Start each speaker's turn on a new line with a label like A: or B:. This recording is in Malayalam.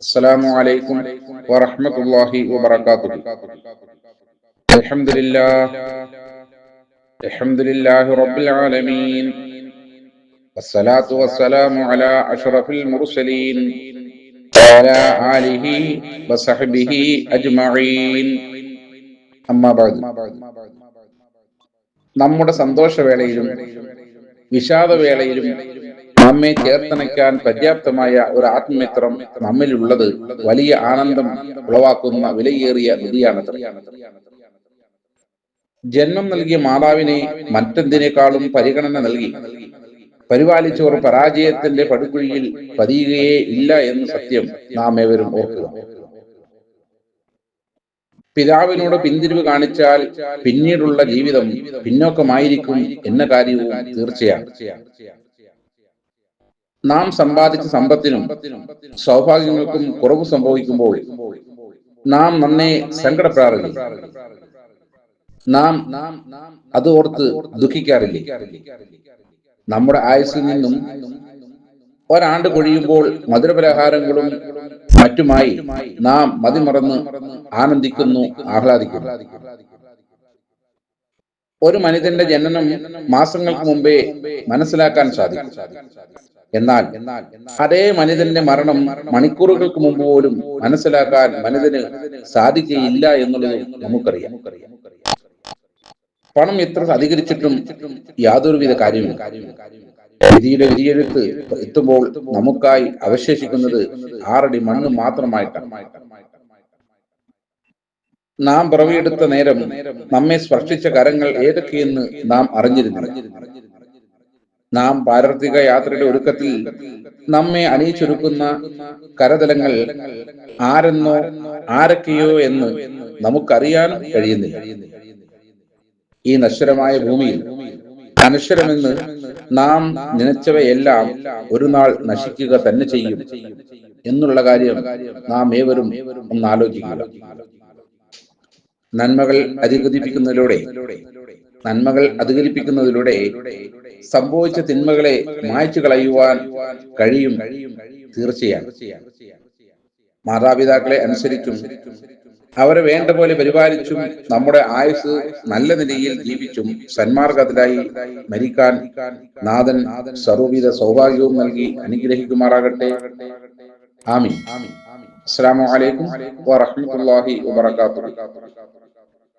A: السلام عليكم ورحمة الله وبركاته الحمد لله الحمد لله رب العالمين والصلاة والسلام على أشرف المرسلين وعلى آله وصحبه أجمعين أما بعد നമ്മുടെ സന്തോഷവേളയിലും വിഷാദവേളയിലും നമ്മെ ചേർത്തണയ്ക്കാൻ പര്യാപ്തമായ ഒരു ആത്മമിത്രം നമ്മിലുള്ളത് വലിയ ആനന്ദം ഉളവാക്കുന്ന വിലയേറിയ നിധിയാണ് ജന്മം നൽകിയ മാതാവിനെ മറ്റെന്തിനേക്കാളും പരിഗണന നൽകി. പരിപാലിച്ചവർ പരാജയത്തിന്റെ പടുകുഴിയിൽ പതിയുകയേ ഇല്ല എന്ന് സത്യം നാം ഏവരും ഓർക്കുക. പിതാവിനോട് പിന്തിരിവ് കാണിച്ചാൽ പിന്നീടുള്ള ജീവിതം പിന്നോക്കമായിരിക്കും എന്ന കാര്യവും തീർച്ചയാണ്. നാം സമ്പാദിച്ച സമ്പത്തിനും സൗഭാഗ്യങ്ങൾക്കും കുറവ് സംഭവിക്കുമ്പോൾ നാം നന്നെ സങ്കടപ്പെടാറില്ല. നാം അത് ഓർത്ത് ദുഃഖിക്കാറില്ല. നമ്മുടെ ആയുസ്സിൽ നിന്നും ഒരാണ്ട് കൊഴിയുമ്പോൾ മധുരപലഹാരങ്ങളും മറ്റുമായി നാം മതിമറന്ന് ആനന്ദിക്കുന്നു ആഹ്ലാദിക്കുന്നു. ഒരു മനുഷ്യന്റെ ജനനം മാസങ്ങൾക്ക് മുമ്പേ മനസ്സിലാക്കാൻ സാധിക്കും. എന്നാൽ അതേ മനുഷ്യന്റെ മരണം മണിക്കൂറുകൾക്ക് മുമ്പ് പോലും മനസ്സിലാക്കാൻ മനുഷ്യന് സാധിക്കുകയില്ല എന്നുള്ളത് നമുക്കറിയാം. പണം എത്ര അധികരിച്ചിട്ടും യാതൊരുവിധ കാര്യമില്ല. വിധിയുടെ വിധിയെഴുത്ത് എത്തുമ്പോൾ നമുക്കായി അവശേഷിക്കുന്നത് ആറടി മണ്ണ് മാത്രമായിട്ടാണ്. നാം പിറവിയെടുത്ത നേരം നമ്മെ സ്പർശിച്ച കരങ്ങൾ ഏതൊക്കെയെന്ന് നാം അറിഞ്ഞിരുന്നു നാം പാരർത്ഥിക യാത്രയുടെ ഒരുക്കത്തിൽ നമ്മെ അണിയിച്ചൊരുക്കുന്ന കരതലങ്ങൾ ആരെന്നോ ആരൊക്കെയോ എന്ന് നമുക്കറിയാൻ കഴിയുന്നില്ല. ഈ നശ്വരമായ ഭൂമിയിൽ അനശ്വരമെന്ന് നാം നനച്ചവയെല്ലാം ഒരു നാൾ നശിക്കുക തന്നെ ചെയ്യും. എന്നുള്ള കാര്യം നാം ഏവരും ഒന്ന് ആലോചിക്കുക നന്മകൾ അധികരിപ്പിക്കുന്നതിലൂടെ നന്മകൾ അധികരിപ്പിക്കുന്നതിലൂടെ സംഭവിച്ച തിന്മകളെ മായ്ച്ചു കളയുവാൻ കഴിയും തീർച്ചയാണ്. മാതാപിതാക്കളെ അനുസരിച്ചും അവരെ വേണ്ട പോലെ പരിപാലിച്ചും നമ്മുടെ ആയുസ് നല്ല നിലയിൽ ജീവിച്ചും സന്മാർഗത്തിലായി മരിക്കാൻ നാഥൻ സർവവിധ സൗഭാഗ്യവും നൽകി അനുഗ്രഹിക്കുമാറാകട്ടെ. ആമി അസ്സാം വലൈക്കും വാഹമത്തല്ലാഹി വാത്തു